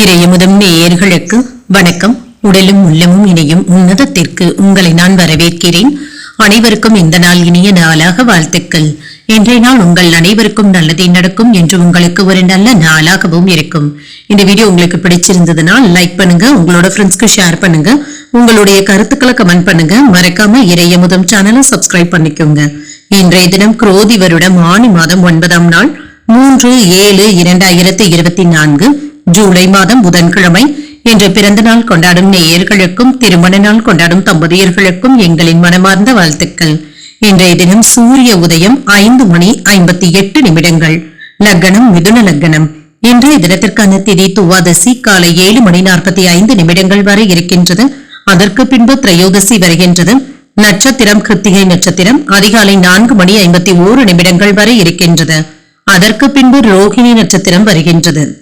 இறையமுதம் நேயர்களுக்கு வணக்கம். உடலும் உள்ளமும் இணையும் உன்னதத்திற்கு உங்களை நான் வரவேற்கிறேன். அனைவருக்கும் இந்த நாள் இனிய நாளாக வாழ்த்துக்கள். இன்றைய நாள் உங்கள் அனைவருக்கும் நல்லதே நடக்கும் என்று உங்களுக்கு ஒரு நல்ல நாளாகவும் இருக்கும். இந்த வீடியோ உங்களுக்கு பிடிச்சிருந்ததுன்னா லைக் பண்ணுங்க உங்களோட ஃப்ரெண்ட்ஸ்க்கு ஷேர் பண்ணுங்க உங்களுடைய கருத்துக்களை கமெண்ட் பண்ணுங்க. மறக்காம இறையமுதம் சேனலை சப்ஸ்கிரைப் பண்ணிக்கோங்க. இன்றைய தினம் குரோதி வருடம் ஆணி மாதம் ஒன்பதாம் நாள் மூன்று ஏழு இரண்டாயிரத்தி இருபத்தி நான்கு. ஜூலை மாதம் புதன்கிழமை. இன்று பிறந்த நாள் கொண்டாடும் நேயர்களுக்கும் திருமண நாள் கொண்டாடும் தம்பதியர்களுக்கும் எங்களின் மனமார்ந்த வாழ்த்துக்கள். இன்றைய தினம் சூரிய உதயம் ஐந்து மணி ஐம்பத்தி எட்டு நிமிடங்கள். லக்னம் மிதுன லக்னம். இன்றைய தினத்திற்கான திதி துவாதசி காலை ஏழு மணி நாற்பத்தி ஐந்து நிமிடங்கள் வரை இருக்கின்றது. அதற்கு பின்பு திரையோதசி வருகின்றது. நட்சத்திரம் கிருத்திகை நட்சத்திரம் அதிகாலை நான்கு மணி ஐம்பத்தி ஓரு நிமிடங்கள் வரை இருக்கின்றது. அதற்கு பின்பு ரோகிணி நட்சத்திரம் வருகின்றது.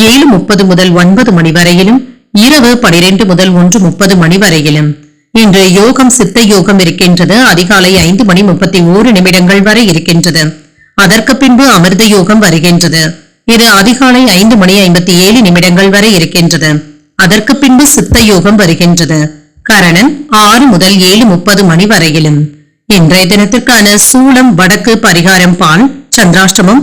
ஏழு முப்பது முதல் ஒன்பது மணி வரையிலும் இரவு பனிரெண்டு முதல் ஒன்று முப்பது மணி வரையிலும். இன்று யோகம் சித்த யோகம் இருக்கின்றது. அதிகாலை ஐந்து மணி முப்பத்தி ஓரு நிமிடங்கள் வரை இருக்கின்றது. அதற்கு பின்பு அமிர்த யோகம் வருகின்றது. இது அதிகாலை ஐந்து மணி ஐம்பத்தி ஏழு நிமிடங்கள் வரை இருக்கின்றது. அதற்கு பின்பு சித்த யோகம் வருகின்றது. கரணன் ஆறு முதல் ஏழு முப்பது மணி வரையிலும். இன்றைய தினத்திற்கான சூளம் வடக்கு பரிகாரம் பால் சந்திராஷ்டமம்